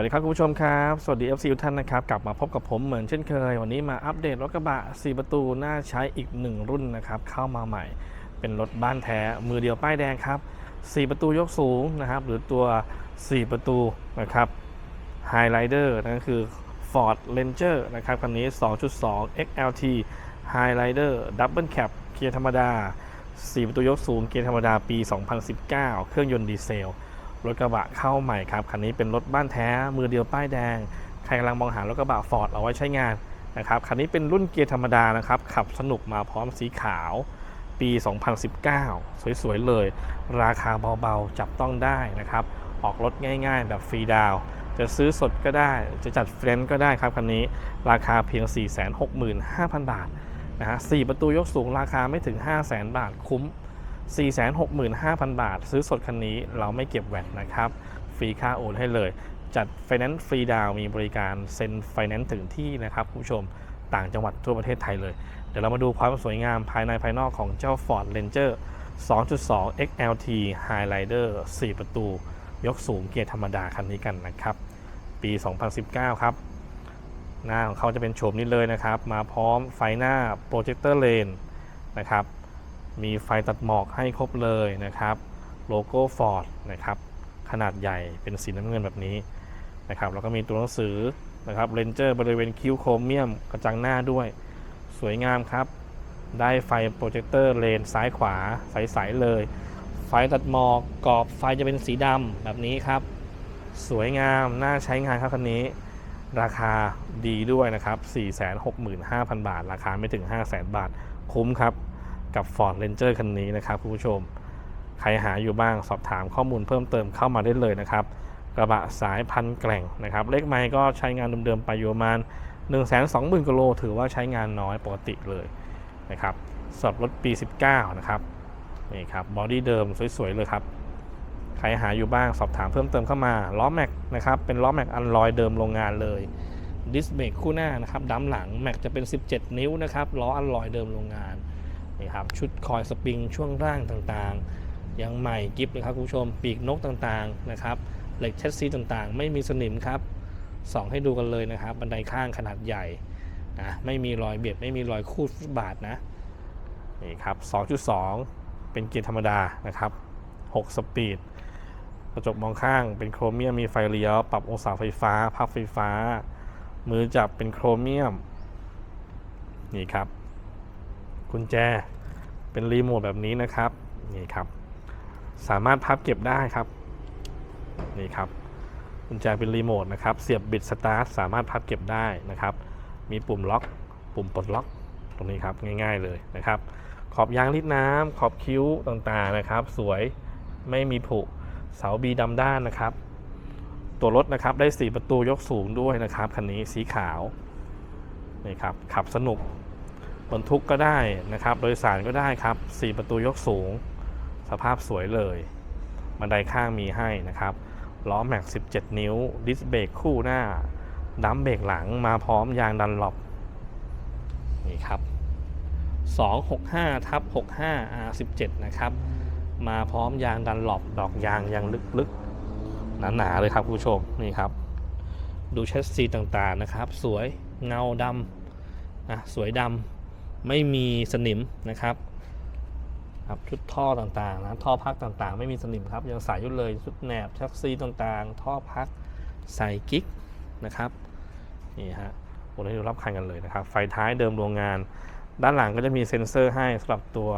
สวัสดีครับคุณผู้ชมครับ สวัสดี FC ทุกท่านนะครับ กลับมาพบกับผมเหมือนเช่นเคย วันนี้มาอัปเดตรถกระบะ 4 ประตูน่าใช้อีก 1 รุ่นนะครับ เข้ามาใหม่ เป็นรถบ้านแท้ มือเดียวป้ายแดงครับ 4 ประตูยกสูงนะครับ หรือตัว 4 ประตูนะครับ Highlander นั่นก็คือ Ford Ranger นะครับคันนี้ 2.2 XLT Highlander Double Cab เกียร์ธรรมดา 4 ประตูยกสูงเกียร์ธรรมดาปี 2019 เครื่องยนต์ดีเซล รถกระบะเข้าใหม่ครับคันนี้เป็นรถบ้านแท้มือเดียวป้ายแดง ใครกำลังมองหารถกระบะฟอร์ดเอาไว้ใช้งานนะครับคันนี้เป็นรุ่นเกียร์ธรรมดานะครับขับสนุกมาพร้อมสีขาวปี 2019 สวยๆเลย ราคาเบาๆ จับต้องได้นะครับ ออกรถง่ายๆ แบบฟรีดาว จะซื้อสดก็ได้ จะจัดเฟรนซ์ก็ได้ครับคันนี้ ราคาเพียง 465,000 บาทนะฮะ4ประตูยกสูงราคาไม่ถึง 500,000 บาทคุ้ม 465,000 บาท ซื้อสดคันนี้เราไม่เก็บแวตนะครับ ฟรีค่าโอนให้เลย จัดไฟแนนซ์ฟรีดาวมีบริการเซ็นไฟแนนซ์ถึงที่นะครับคุณผู้ชมต่างจังหวัดทั่วประเทศไทยเลย เดี๋ยวเรามาดูความสวยงามภายในภายนอกของเจ้า Ford Ranger 2.2 XLT Highlander 4 ประตู ยกสูงเกียร์ธรรมดาคันนี้กันนะครับ ปี 2019 ครับ หน้าของเขาจะเป็นโฉมนี้เลยนะครับ มาพร้อมไฟหน้าโปรเจคเตอร์เลนนะครับ มีไฟตัดหมอกให้ครบเลยนะครับ โลโก้ Ford นะครับ ขนาดใหญ่เป็นสีน้ำเงินแบบนี้นะครับ แล้วก็มีตัวหนังสือนะครับเรนเจอร์บริเวณคิ้วโครเมียมกระจังหน้าด้วย สวยงามครับ ได้ไฟโปรเจคเตอร์เลนซ้ายขวาใสๆเลย ไฟตัดหมอกกรอบไฟจะเป็นสีดำแบบนี้ครับ สวยงามน่าใช้งานครับคันนี้ ราคาดีด้วยนะครับ 465,000 บาท ราคาไม่ถึง 500,000 บาท คุ้มครับ กับ Ford Ranger คันนี้นะครับคุณผู้ชม ใครหาอยู่บ้างสอบถามข้อมูลเพิ่มเติมเข้ามาได้เลยนะครับ กระบะสายพันแกร่งนะครับ เลขไมค์ก็ใช้งานเดิมๆไปอยู่ประมาณ 1 2 0 0 0 0กิโลถือว่าใช้งานน้อยปกติเลยนะครับสำหรับรถปี 19 นะครับนี่ครับบอดี้เดิมสวยๆเลยครับใครหาอยู่บ้างสอบถามเพิ่มเติมเข้ามาล้อแม็กนะครับเป็นล้อแม็กอันลอยเดิมโรงงานเลยดิสเบรกคู่หน้านะครับดัมหลังแม็กจะเป็น 17 นิ้วนะครับล้ออันลอยเดิมโรงงาน นี่ครับชุดคอยสปริงช่วงล่างต่างๆ ยังใหม่กิฟเลยครับคุณผู้ชมปีกนกต่างๆนะครับเหล็กเชสซีต่างๆ ไม่มีสนิมครับส่องให้ดูกันเลยนะครับ บันไดข้างขนาดใหญ่นะไม่มีรอยเบียดไม่มีรอยคูดฟุตบาทนะนี่ครับ 2.2 เป็นเกียร์ธรรมดานะครับ 6 สปีด กระจกมองข้างเป็นโครเมียมมีไฟเลี้ยว ปรับองศาไฟฟ้า พับไฟฟ้า มือจับเป็นโครเมียม นี่ครับ กุญแจเป็นรีโมทแบบนี้นะครับนี่ครับ สามารถพับเก็บได้ครับนี่ครับกุญแจเป็นรีโมทนะครับ เสียบบิดสตาร์ทสามารถพับเก็บได้นะครับ มีปุ่มล็อก ปุ่มปลดล็อกตรงนี้ครับง่ายๆเลยนะครับ ขอบยางลิดน้ำขอบคิ้วต่างๆนะครับ สวยไม่มีผุเสาบีดำด้านนะครับ ตัวรถนะครับได้ 4 ประตูยกสูงด้วยนะครับคันนี้สีขาวนี่ครับขับสนุก บรรทุกก็ได้นะครับ โดยสารก็ได้ครับ 4 ประตูยกสูง สภาพสวยเลย บันไดข้างมีให้นะครับ ล้อแม็ก 17 นิ้ว ดิสเบรกคู่หน้า ดัมเบรกหลังมาพร้อมยางดันหลบนี่ครับ265ทับ65 R17 นะครับ มาพร้อมยางดันหลบดอกยางยังลึกๆ หนาๆ เลยครับคุณผู้ชม นี่ครับ ดูเชสซีต่างๆ นะครับ สวยเงาดำนะสวยดำ ไม่มีสนิมนะครับครับชุดท่อต่างๆนะท่อพักต่างๆ ไม่มีสนิมครับยังใส่อยู่เลยชุดแหนบเชสซีต่างๆ ท่อพักใส่กิ๊กนะครับนี่ฮะผมให้ดูรับคันกันเลยนะครับ ไฟท้ายเดิมโรงงาน ด้านหลังก็จะมีเซ็นเซอร์ให้สำหรับตัว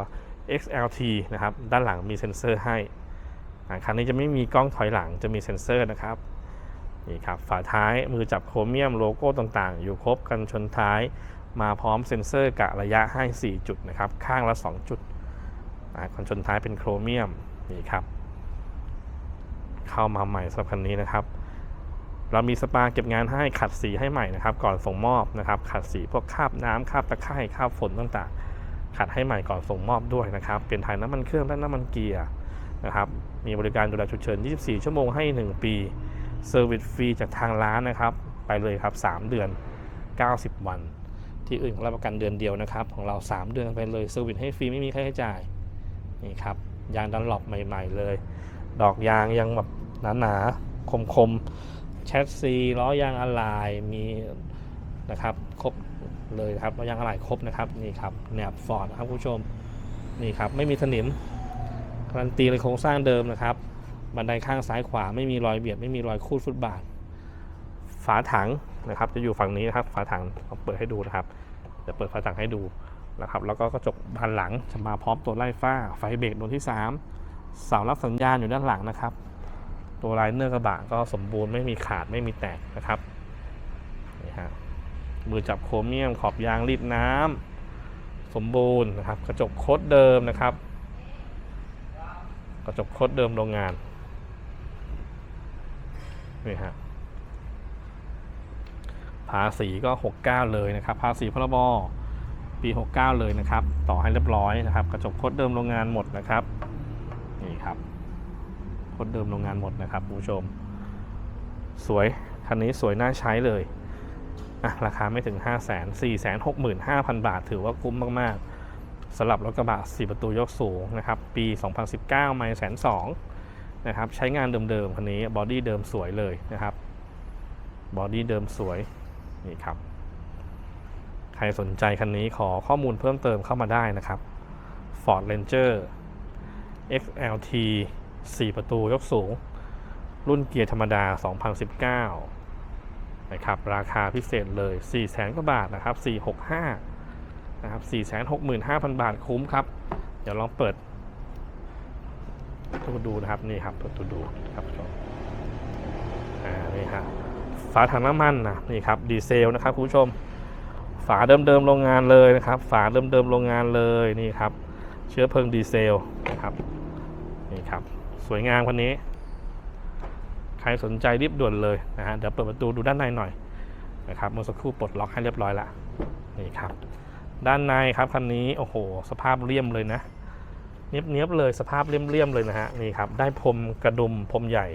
XLT นะครับ ด้านหลังมีเซ็นเซอร์ให้คันนี้จะไม่มีกล้องถอยหลังจะมีเซ็นเซอร์นะครับนี่ครับฝาท้ายมือจับโครเมียมโลโก้ต่างๆ อยู่ครบกันชนท้าย มาพร้อมเซ็นเซอร์กะระยะให้ 4 จุดนะครับ ข้างละ 2 จุดคอนชนท้ายเป็นโครเมียมนี่ครับ เข้ามาใหม่สำหรับคันนี้นะครับ เรามีสปาเก็บงานให้ขัดสีให้ใหม่นะครับ ก่อนส่งมอบนะครับ ขัดสีพวกคราบน้ำคราบตะไคร่คราบฝนต่างๆ ขัดให้ใหม่ก่อนส่งมอบด้วยนะครับ เปลี่ยนถ่ายน้ำมันเครื่องและน้ำมันเกียร์นะครับ มีบริการดูแลฉุกเฉิน 24 ชั่วโมงให้ 1 ปีเซอร์วิสฟรีจากทางร้านนะครับ ไปเลยครับ 3 เดือน 90 วัน ที่อื่นของเราประกันเดือนเดียวนะครับ ของเรา 3 เดือนไปเลยเซอร์วิสให้ฟรีไม่มีค่าใช้จ่ายนี่ครับยางดันหลบใหม่ ๆ เลย ดอกยางยังแบบหนาๆคมๆแชสซีล้อยางอะไหล่มีนะครับครบเลยครับล้อยางอะไหล่ครบนะครับนี่ครับแหนบฟอร์ดนะครับคุณผู้ชมนี่ครับไม่มีสนิมการันตีเลยโครงสร้างเดิมนะครับ บันไดข้างซ้ายขวาไม่มีรอยเบียดไม่มีรอยคูดฟุตบาท ฝาถัง นะครับ จะอยู่ฝั่งนี้นะครับฝาถังเราเปิดให้ดูนะครับจะเปิดฝาถังให้ดูนะครับ แล้วก็กระจกบานหลังจะมาพร้อมตัวไล่ฟ้า ไฟเบรกดวงที่ 3 เสารับสัญญาณอยู่ด้านหลังนะครับ ตัวไลเนื้อกระบะก็สมบูรณ์ไม่มีขาดไม่มีแตกนะครับนี่ฮะมือจับโครเมียมขอบยางรีดน้ำสมบูรณ์นะครับ กระจกโคดเดิมนะครับ กระจกโคดเดิมโรงงานนี่ฮะ ภาษีก็ 69 เลยนะครับ ภาษีพรบปี 69 เลยนะครับ ต่อให้เรียบร้อยนะครับ กระจกโคดเดิมโรงงานหมดนะครับนี่ครับโคดเดิมโรงงานหมดนะครับผู้ชม สวยคันนี้สวยน่าใช้เลยอะราคาไม่ถึง5 0 0 0 0 4 6 5 0 0 0 บาท ถือว่าคุ้มมาก ๆสำหรับรถกระบะ 4 ประตูยกสูงนะครับ ปี 2019 ไม่แสนสองนะครับ ใช้งานเดิมๆคันนี้บอดี้เดิมสวยเลยนะครับบอดี้เดิมสวย นี่ครับ ใครสนใจคันนี้ขอข้อมูลเพิ่มเติมเข้ามาได้นะครับ Ford Ranger XLT 4 ประตูยกสูง รุ่นเกียร์ธรรมดา 2019 นะครับ ราคาพิเศษเลย 4 0 0 0 0กว่าบาทนะครับ 465 นะครับ 465,000 บาทคุ้มครับ เดี๋ยวลองเปิดดูดูนะครับ นี่ครับเปิดดูดูครับผมอ่า นี่ครับ ฝาถังน้ำมันนะนี่ครับดีเซลนะครับคุณผู้ชม ฝาเดิมๆโรงงานเลยนะครับ ฝาเดิมๆโรงงานเลยนี่ครับ เชื้อเพลิงดีเซลนะครับนี่ครับ สวยงามคันนี้ ใครสนใจรีบด่วนเลยนะฮะเดี๋ยวเปิดประตูดูด้านในหน่อยนะครับเมื่อสักครู่ปลดล็อกให้เรียบร้อยละนี่ครับ ด้านในครับคันนี้โอ้โห สภาพเลี่ยมเลยนะเนี้ยบๆเลยสภาพเลี่ยมๆเลยนะฮะนี่ครับได้พรมกระดุมพรมใหญ่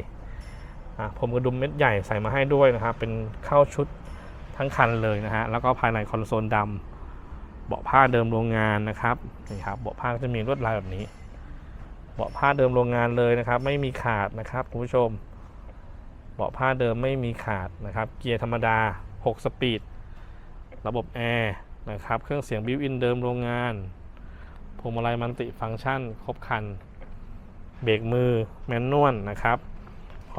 อะพรมกระดุมเม็ดใหญ่ใส่มาให้ด้วยนะครับ เป็นเข้าชุดทั้งคันเลยนะฮะ แล้วก็ภายในคอนโซลดำเบาะผ้าเดิมโรงงานนะครับ นี่ครับ เบาะผ้าก็จะมีลวดลายแบบนี้ เบาะผ้าเดิมโรงงานเลยนะครับ ไม่มีขาดนะครับคุณผู้ชม เบาะผ้าเดิมไม่มีขาดนะครับ เกียร์ธรรมดา 6 สปีด ระบบแอร์นะครับ เครื่องเสียงบิวอินเดิมโรงงานพวงมาลัยมันติฟังก์ชัน ครบคัน เบรกมือแมนนวลนะครับ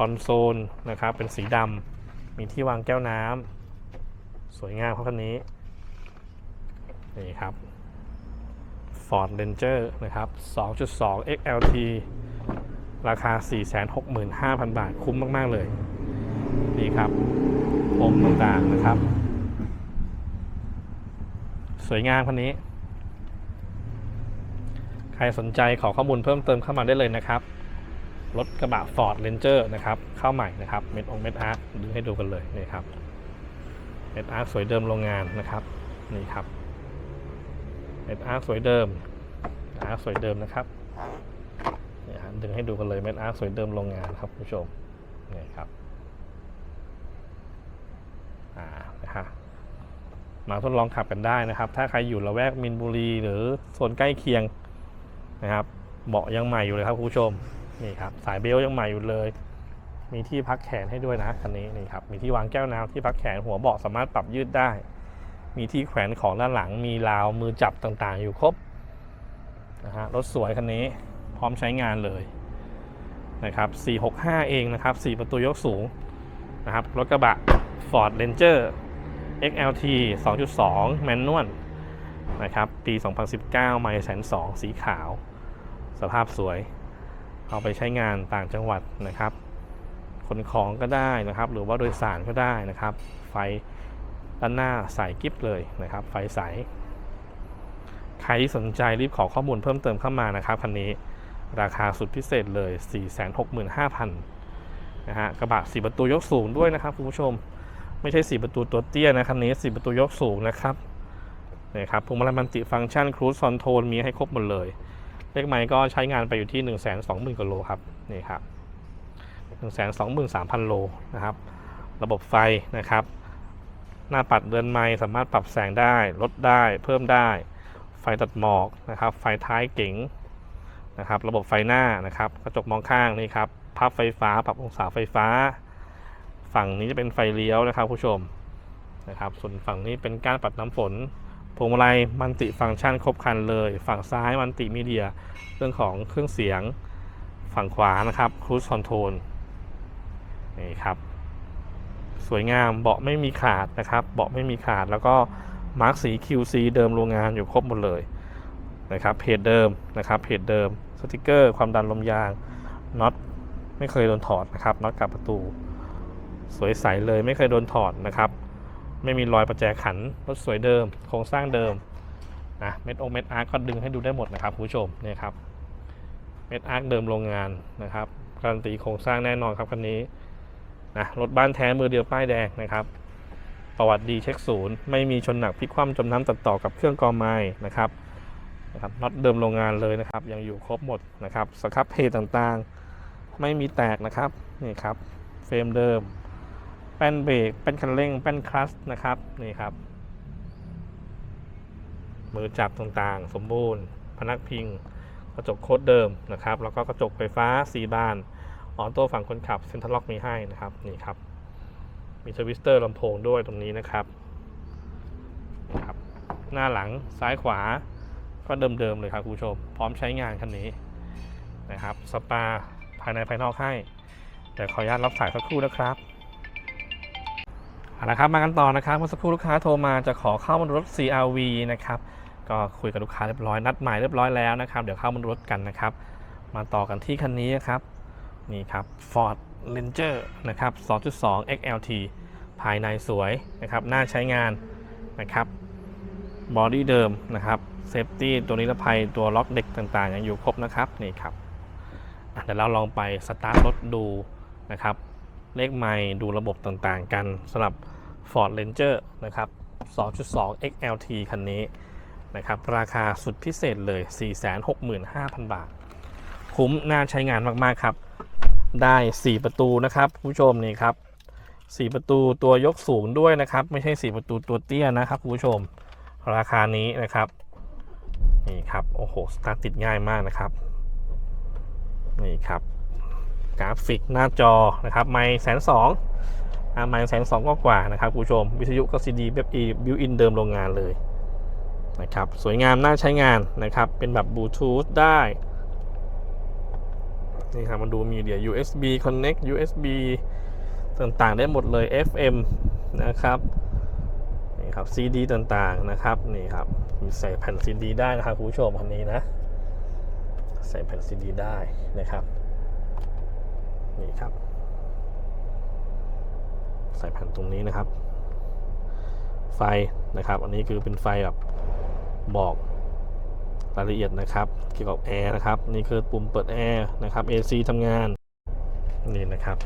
อนโซลนะครับเป็นสีดำมีที่วางแก้วน้ำสวยงามครับคันนี้นี่ครับ Ford Ranger นะครับ 2.2 XLT ราคา 465,000 บาท คุ้มมาก ๆ เลย นี่ครับผมต่างๆนะครับ สวยงามคันนี้ ใครสนใจขอข้อมูลเพิ่มเติมเข้ามาได้เลยนะครับ รถกระบะ Ford Ranger นะครับเข้าใหม่นะครับเม็ดองเม็ดอาร์ตดูให้ดูกันเลยนี่ครับเม็ดอาร์ตสวยเดิมโรงงานนะครับนี่ครับเม็ดอาร์ตสวยเดิมอาร์ตสวยเดิมนะครับนี่ฮะดึงให้ดูกันเลยเม็ดอาร์ตสวยเดิมโรงงานครับคุณผู้ชมนี่ครับอ่านะฮะมาทดลองขับกันได้นะครับ ถ้าใครอยู่ละแวกมินบุรีหรือโซนใกล้เคียงนะครับเบาะยังใหม่อยู่เลยครับคุณผู้ชม นี่ครับสายเบลยังใหม่อยู่เลย มีที่พักแขนให้ด้วยนะคันนี้นี่ครับมีที่วางแก้วน้ำที่พักแขนหัวเบาะสามารถปรับยืดได้ มีที่แขวนของด้านหลัง มีราวมือจับต่างๆ อยู่ครบนะฮะรถสวยคันนี้พร้อมใช้งานเลยนะครับ 465 เองนะครับ 4 ประตูยกสูงนะครับรถกระบะ Ford Ranger XLT 2.2 แมนนวลนะครับ ปี 2019 ไมล์แสนสองสีขาว สภาพสวย เอาไปใช้งานต่างจังหวัดนะครับขนของก็ได้นะครับ หรือว่าโดยสารก็ได้นะครับ ไฟด้านหน้าใสกิฟเลยนะครับ ไฟใสใครที่สนใจรีบขอข้อมูลเพิ่มเติมเข้ามานะครับคันนี้ราคาสุดพิเศษเลย 465,000นะฮะกระบะ 4 ประตูยกสูงด้วยนะครับคุณผู้ชมไม่ใช่ 4 ประตูตัวเตี้ยนะคันนี้ 4 ประตูยกสูงนะครับนี่ครับพวงมาลัยมันติฟังก์ชันครูซคอนโทรลมีให้ครบหมดเลย เลขไมล์ก็ใช้งานไปอยู่ที่ 1 2 0 0 0 0กิโลครับนี่ครับ123,000 โลนะครับ ระบบไฟนะครับ หน้าปัดเรือนไม้สามารถปรับแสงได้ ลดได้ เพิ่มได้ ไฟตัดหมอกนะครับ ไฟท้ายเก๋งนะครับ ระบบไฟหน้านะครับ กระจกมองข้างนี่ครับ พับไฟฟ้า ปรับองศาไฟฟ้า ฝั่งนี้จะเป็นไฟเลี้ยวนะครับผู้ชมนะครับ ส่วนฝั่งนี้เป็นการปัดน้ำฝน พวงมาลัยมันติฟังก์ชันครบคันเลย ฝั่งซ้ายมันติมีเดีย เรื่องของเครื่องเสียง ฝั่งขวานะครับครู i คอนโทรลนี่ครับ สวยงามเบาะไม่มีขาดนะครับ เบาะไม่มีขาดแล้วก็มาร์กสี QC เดิมโรงงานอยู่ครบหมดเลยนะครับเพจเดิมนะครับเพจเดิมสติกเกอร์ ความดันลมยางน็อตไม่เคยโดนถอดนะครับน็อตกับประตู สวยใสเลยไม่เคยโดนถอดนะครับ ไม่มีรอยประแจขันรถสวยเดิม โครงสร้างเดิมนะเม็ดโอเม็ดอาร์ก็ดึงให้ดูได้หมดนะครับคุณผู้ชมเนี่ยครับเม็ดอาร์เดิมโรงงานนะครับการันตีโครงสร้างแน่นอนครับคันนี้นะรถบ้านแท้มือเดียวป้ายแดงนะครับ ประวัติดีเช็คศูนย์ไม่มีชนหนักพลิกคว่ำจมน้ำตัดต่อกับเครื่องกอไม้นะครับนะครับน็อตเดิมโรงงานเลยนะครับ ยังอยู่ครบหมดนะครับสครับเพจต่างๆ ไม่มีแตกนะครับนี่ครับเฟรมเดิม แป้นเบรกแป้นคันเร่งแป้นคลัตช์นะครับนี่ครับ มือจับต่างๆ สมบูรณ์ พนักพิง กระจกโคดเดิมนะครับ แล้วก็กระจกไฟฟ้า 4 บานออโต้ฝั่งคนขับเซ็นทรัลล็อกมีให้นะครับนี่ครับ มีสวิสเตอร์ลำโพงด้วยตรงนี้นะครับครับ หน้าหลังซ้ายขวาก็เดิมๆเลยครับคุณผู้ชม พร้อมใช้งานคันนี้นะครับสปาภายในภายนอกให้ แต่ขออนุญาตรับสายสักครู่นะครับ เอาละครับมากันต่อนะครับเมื่อสักครู่ลูกค้าโทรมาจะขอเข้ามาดูรถ CRV นะครับก็คุยกับลูกค้าเรียบร้อยนัดหมายเรียบร้อยแล้วนะครับเดี๋ยวเข้ามาดูรถกันนะครับมาต่อกันที่คันนี้ครับนี่ครับ Ford Ranger นะครับ 2.2 XLT ภายในสวยนะครับน่าใช้งานนะครับบอดี้เดิมนะครับเซฟตี้ตัวนิรภัยตัวล็อกเด็กต่างๆยังอยู่ครบนะครับนี่ครับเดี๋ยวเราลองไปสตาร์ทรถดูนะครับ เลขไมล์ดูระบบต่างๆ กันสำหรับ Ford Ranger นะครับ 2.2 XLT คันนี้นะครับ ราคาสุดพิเศษเลย 465,000 บาท คุ้มน่าใช้งานมากๆครับ ได้ 4 ประตูนะครับผู้ชมนี่ครับ 4 ประตูตัวยกสูงด้วยนะครับ ไม่ใช่ 4 ประตูตัวเตี้ยนะครับผู้ชม ราคานี้นะครับ นี่ครับ โอ้โห สตาร์ทติดง่ายมากนะครับ นี่ครับ กราฟิกหน้าจอนะครับไม่แสนสองไม่แสนสองก็กว่านะครับคุณผู้ชม วิทยุก็ซีดีแบบอีบิวอินเดิมโรงงานเลยนะครับสวยงามน่าใช้งานนะครับ เป็นแบบบลูทูธได้นี่ครับมาดูมีเดีย USB Connect USB ต่างๆ ได้หมดเลย FM นะครับนี่ครับ CD ต่างๆนะครับนี่ครับมีใส่แผ่น CD ได้นะครับคุณผู้ชมคันนี้นะ ใส่แผ่น CD ได้นะครับ นี่ครับใส่แผ่นตรงนี้นะครับ ไฟนะครับ อันนี้คือเป็นไฟแบบบอกรายละเอียดนะครับ เกี่ยวกับแอร์นะครับ นี่คือปุ่มเปิดแอร์นะครับ AC ทำงาน นี่นะครับ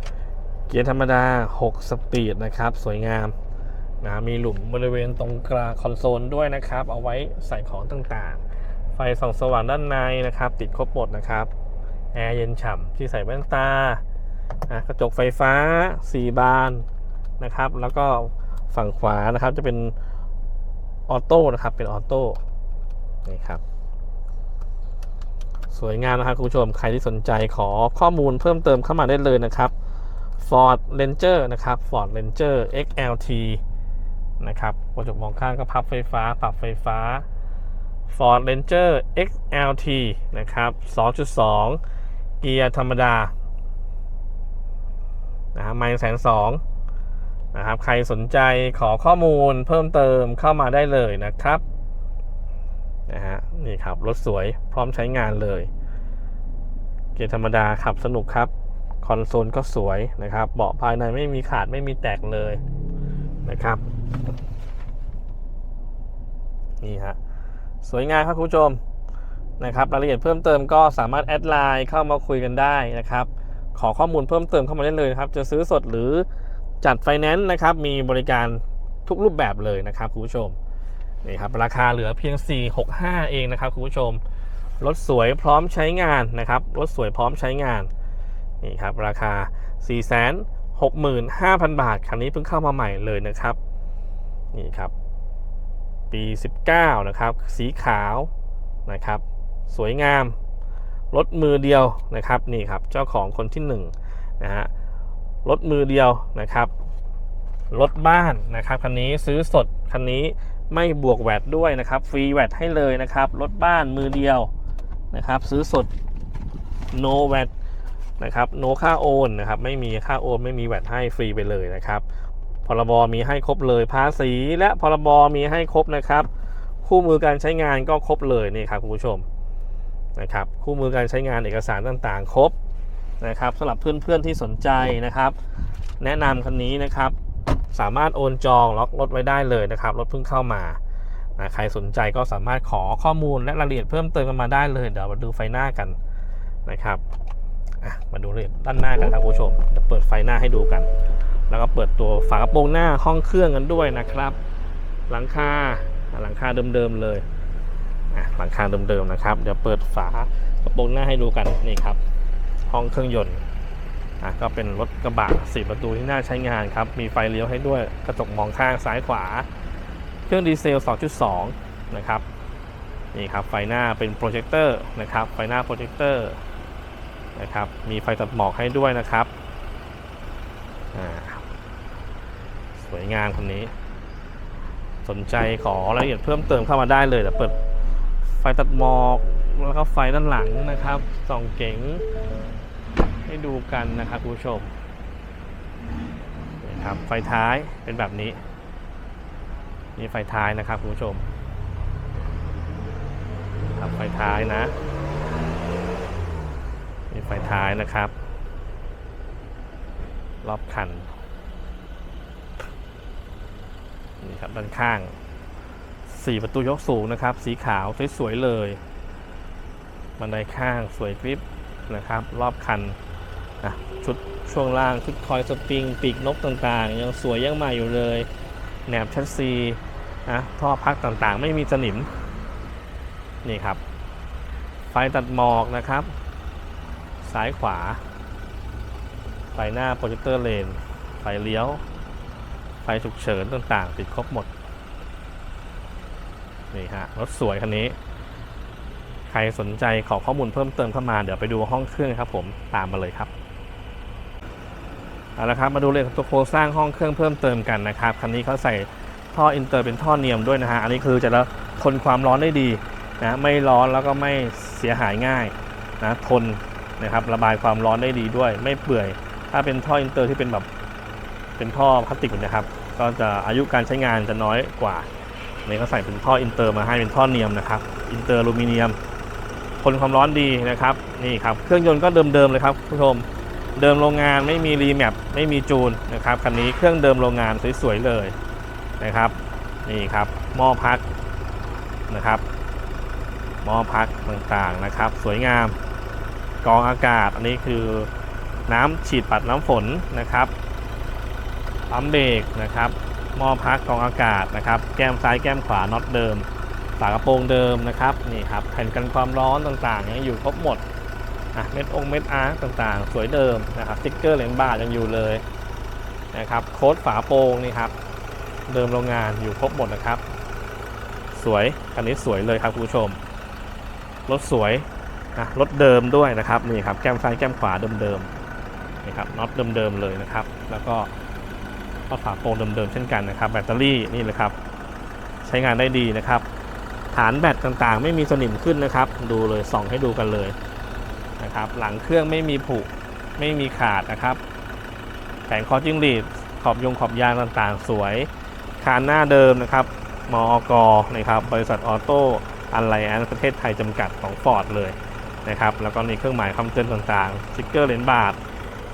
เกียร์ธรรมดา 6 สปีดนะครับ สวยงามนะมีหลุมบริเวณตรงกลางคอนโซลด้วยนะครับ เอาไว้ใส่ของต่างๆ ไฟส่องสว่างด้านในนะครับ ติดครบหมดนะครับ แอร์เย็นฉ่ำที่ใส่แว่นตา นะกระจกไฟฟ้า 4 บานนะครับ แล้วก็ฝั่งขวานะครับจะเป็นออโต้นะครับ เป็นออโต้นี่ครับ สวยงามนะครับคุณผู้ชม ใครที่สนใจขอข้อมูลเพิ่มเติมเข้ามาได้เลยนะครับ Ford Ranger นะครับ Ford Ranger XLT นะครับกระจกมองข้างก็พับไฟฟ้า ปรับไฟฟ้า Ford Ranger XLT นะครับ 2.2 เกียร์ธรรมดา นะครับไม่แสนสองนะครับใครสนใจขอข้อมูลเพิ่มเติมเข้ามาได้เลยนะครับนะฮะนี่ครับรถสวยพร้อมใช้งานเลย เกียร์ธรรมดาขับสนุกครับ คอนโซลก็สวยนะครับเบาะภายในไม่มีขาดไม่มีแตกเลยนะครับนี่ฮะสวยงามครับคุณผู้ชมนะครับรายละเอียดเพิ่มเติมก็สามารถแอดไลน์เข้ามาคุยกันได้นะครับ ขอข้อมูลเพิ่มเติมเข้ามาได้เลยครับ จะซื้อสดหรือจัดไฟแนนซ์นะครับ มีบริการทุกรูปแบบเลยนะครับคุณผู้ชมนี่ครับราคาเหลือเพียง 465 เองนะครับคุณผู้ชมรถสวยพร้อมใช้งานนะครับรถสวยพร้อมใช้งานนี่ครับราคา 465,000 บาทคันนี้เพิ่งเข้ามาใหม่เลยนะครับนี่ครับ ปี 19 นะครับ สีขาวนะครับ สวยงาม รถมือเดียวนะครับนี่ครับเจ้าของคนที่1นะฮะรถมือเดียวนะครับรถบ้านนะครับคันนี้ซื้อสดคันนี้ไม่บวกแวดด้วยนะครับฟรีแวดให้เลยนะครับรถบ้านมือเดียวนะครับ ซื้อสด no แวดนะครับ no ค่าโอนนะครับไม่มีค่าโอนไม่มีแวดให้ฟรีไปเลยนะครับพรบมีให้ครบเลยภาษีและพรบมีให้ครบนะครับ คู่มือการใช้งานก็ครบเลยนี่ครับคุณผู้ชม นะครับคู่มือการใช้งานเอกสารต่างๆ ครบนะครับสำหรับเพื่อนๆที่สนใจนะครับ แนะนำคันนี้นะครับ สามารถโอนจองล็อกรถไว้ได้เลยนะครับรถเพิ่งเข้ามานะใครสนใจก็สามารถขอข้อมูลและรายละเอียดเพิ่มเติมกันมาได้เลย เดี๋ยวมาดูไฟหน้ากันนะครับมาดูรายละเอียด้านหน้ากันครับคุณผู้ชมเดี๋ยวเปิดไฟหน้าให้ดูกัน แล้วก็เปิดตัวฝากระโปรงหน้าห้องเครื่องกันด้วยนะครับ หลังคาหลังคาเดิมๆเลย หลังคาเดิมๆนะครับ เดี๋ยวเปิดฝากระโปรงหน้าให้ดูกันนี่ครับ ห้องเครื่องยนต์อะก็เป็นรถกระบะสี่ประตูที่น่าใช้งานครับ มีไฟเลี้ยวให้ด้วยกระจกมองข้างซ้ายขวา เครื่องดีเซล 2.2 นะครับนี่ครับไฟหน้าเป็นโปรเจคเตอร์นะครับไฟหน้าโปรเจคเตอร์นะครับมีไฟตัดหมอกให้ด้วยนะครับสวยงามคนนี้ สนใจขอรายละเอียดเพิ่มเติมเข้ามาได้เลยเดี๋ยวเปิด ฟตัดหมอกแล้วก็ไฟด้านหลังนะครับส่องเก๋งให้ดูกันนะครับคุณผู้ชมนี่ครับไฟท้ายเป็นแบบนี้ นี่ไฟท้ายนะครับคุณผู้ชมครับไฟท้ายนะนี่ไฟท้ายนะครับ รอบคันนี่ครับด้านข้าง 4 ประตูยกสูงนะครับ สีขาวสวยๆเลย บันไดข้างสวยกริบนะครับ รอบคันนะชุดช่วงล่างชุดคอยสปริง ปีกนกต่างๆ ยังสวยยังใหม่อยู่เลย แหนบชัดซีนะท่อพักต่างๆ ไม่มีสนิม นี่ครับ ไฟตัดหมอกนะครับ ซ้ายขวา ไฟหน้าโปรเจคเตอร์เลน ไฟเลี้ยว ไฟฉุกเฉินต่างๆ ติดครบหมด นี่ฮะรถสวยคันนี้ ใครสนใจขอข้อมูลเพิ่มเติมเข้ามาเดี๋ยวไปดูห้องเครื่องครับ ผมตามมาเลยครับเอาละครับมาดูเรื่องตัวโครงสร้างห้องเครื่องเพิ่มเติมกันนะครับคันนี้เขาใส่ท่ออินเตอร์เป็นท่อเนียมด้วยนะฮะอันนี้คือจะทนความร้อนได้ดีนะไม่ร้อนแล้วก็ไม่เสียหายง่ายนะทนนะครับระบายความร้อนได้ดีด้วย ไม่เปื่อย ถ้าเป็นท่ออินเตอร์ที่เป็นแบบเป็นท่อพลาสติกนะครับ ก็จะอายุการใช้งานจะน้อยกว่า นนี่เขาใส่เป็นท่ออินเตอร์มาให้เป็นท่อเนียมนะครับอินเตอร์ลูมิเนียมทนความร้อนดีนะครับนี่ครับเครื่องยนต์ก็เดิมๆเลยครับคุณผู้ชมเดิมโรงงานไม่มีรีแมปไม่มีจูนนะครับคันนี้เครื่องเดิมโรงงานสวยๆเลยนะครับนี่ครับหม้อพักนะครับหม้อพักต่างๆนะครับ สวยงามกองอากาศอันนี้คือน้ำฉีดปัดน้ำฝนนะครับปั๊มเบรกนะครับ หม้อพักกรองอากาศนะครับ แก้มซ้ายแก้มขวาน็อตเดิมฝากระโปรงเดิมนะครับนี่ครับแผ่นกันความร้อนต่างๆยังอยู่ครบหมดอะเม็ดองเม็ดอาร์ตต่างๆ สวยเดิมนะครับสติ๊กเกอร์เหรียญบาทยังอยู่เลยนะครับโค้ดฝาโปรงนี่ครับเดิมโรงงานอยู่ครบหมดนะครับ สวยคันนี้สวยเลยครับคุณผู้ชมรถสวยนะรถเดิมด้วยนะครับนี่ครับแก้มซ้ายแก้มขวาเดิมๆนี่ครับน็อตเดิมๆเลยนะครับ แล้วก็ ก็ฝาโปรงเดิมๆเช่นกันนะครับ แบตเตอรี่นี่เลยครับ ใช้งานได้ดีนะครับ ฐานแบตต่างๆ ไม่มีสนิมขึ้นนะครับ ดูเลยส่องให้ดูกันเลยนะครับ หลังเครื่องไม่มีผุไม่มีขาดนะครับแผงคอจิ้งหรีดขอบยงขอบยางต่างๆ สวยคานหน้าเดิมนะครับมอกนะครับ บริษัทออโต้อันไลแอนประเทศไทยจำกัดของ Ford เลยนะครับ แล้วก็มีเครื่องหมายคำเตือนต่างๆสติ๊กเกอร์เหรียญบาท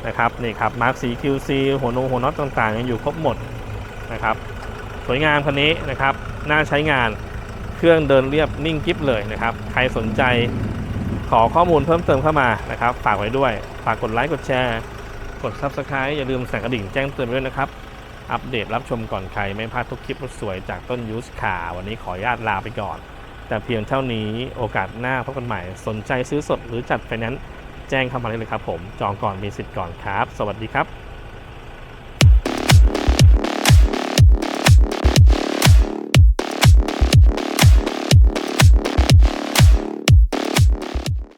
นะครับนี่ครับมาร์คสี QC หัวนงหัวน็อตต่างๆยังอยู่ครบหมดนะครับสวยงามคันนี้นะครับน่าใช้งานเครื่องเดินเรียบนิ่งกิฟเลยนะครับ ใครสนใจขอข้อมูลเพิ่มเติมเข้ามานะครับฝากไว้ด้วย ฝากกดไลค์กดแชร์กด Subscribe อย่าลืมสั่นกระดิ่งแจ้งเตือนด้วยนะครับ อัปเดตรับชมก่อนใครไม่พลาดทุกคลิปรถสวยจากต้นยูสคาวันนี้ขออนุญาตลาไปก่อน แต่เพียงเท่านี้โอกาสหน้าพบกันใหม่สนใจซื้อสดหรือจัดไฟแนนซ์ แจ้งเข้ามาได้เลยครับผม จองก่อนมีสิทธิ์ก่อนครับ สวัสดีครับ